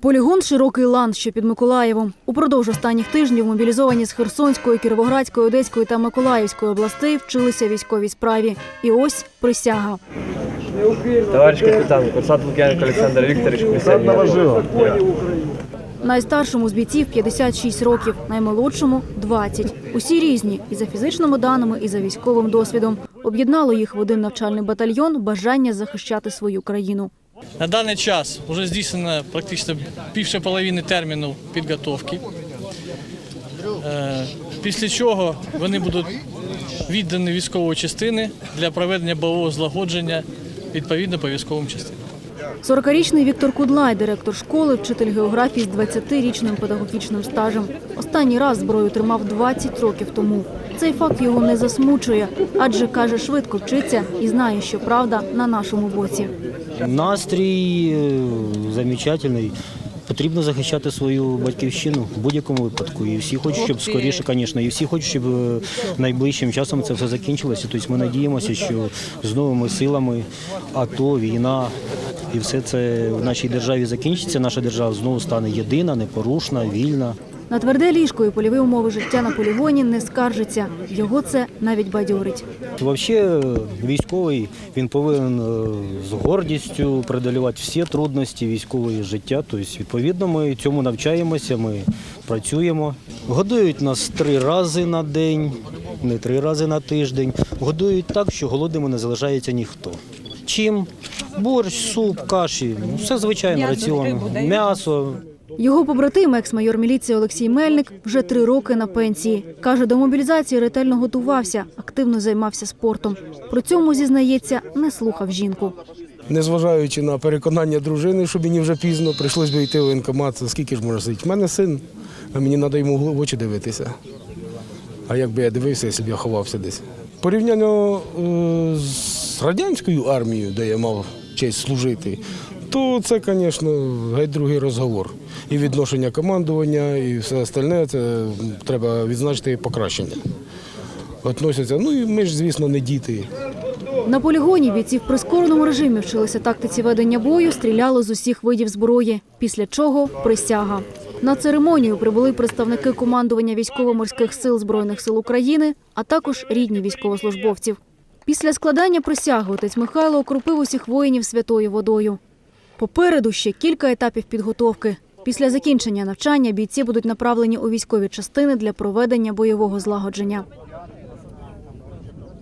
Полігон Широкий лан, що під Миколаєвом. Упродовж останніх тижнів мобілізовані з Херсонської, Кіровоградської, Одеської та Миколаївської областей вчилися військовій справі. І ось присяга. Товарищ капитан, курсант Лукьяненко Александр Викторович, присягнул. Найстаршому з бійців 56 років, наймолодшому 20. Усі різні і за фізичними даними, і за військовим досвідом. Об'єднало їх в один навчальний батальйон бажання захищати свою країну. На даний час вже здійснено практично більше половини терміну підготовки. Е, Після чого вони будуть віддані військової частини для проведення бойового злагодження відповідно по військовим частинам. 40-річний Віктор Кудлай, директор школи, вчитель географії з 20-річним педагогічним стажем. Останній раз зброю тримав 20 років тому. Цей факт його не засмучує, адже каже, швидко вчиться і знає, що правда на нашому боці. Настрій е, замечательний. Потрібно захищати свою батьківщину в будь-якому випадку. І всі хочуть, щоб скоріше, звісно, і всі хочуть, щоб е, найближчим часом це все закінчилося. Тобто ми надіємося, що з новими силами АТО, війна і все це в нашій державі закінчиться. Наша держава знову стане єдина, непорушна, вільна. На тверде ліжко і польові умови життя на полігоні не скаржиться. Його це навіть бадьорить. Взагалі, військовий він повинен е, з гордістю преодолювати всі трудності військового життя. Тобто, відповідно, ми цьому навчаємося, ми працюємо. Годують нас три рази на день, не три рази на тиждень. Годують так, що голодними не залишається ніхто. Чим? Борщ, суп, каші, ну, все звичайно, раціон, м'ясо. Його побратим, екс-майор міліції Олексій Мельник, вже три роки на пенсії. Каже, до мобілізації ретельно готувався, активно займався спортом. При цьому, зізнається, не слухав жінку. Незважаючи на переконання дружини, що мені вже пізно, прийшлось би йти в воєнкомат. Скільки ж можна сидіти? У мене син, а мені треба йому в очі дивитися. А якби я дивився, якщо б я ховався десь. Порівняно е, з радянською армією, де я мав честь служити, то це, звісно, геть другий розговор. І відношення командування, і все остальне, це треба відзначити покращення. Относяться. Ну і ми ж, звісно, не діти. На полігоні бійці в прискореному режимі вчилися тактиці ведення бою, стріляли з усіх видів зброї. Після чого присяга. На церемонію прибули представники командування військово-морських сил Збройних сил України, а також рідні військовослужбовців. Після складання присяги отець Михайло окропив усіх воїнів святою водою. Попереду ще кілька етапів підготовки. Після закінчення навчання бійці будуть направлені у військові частини для проведення бойового злагодження.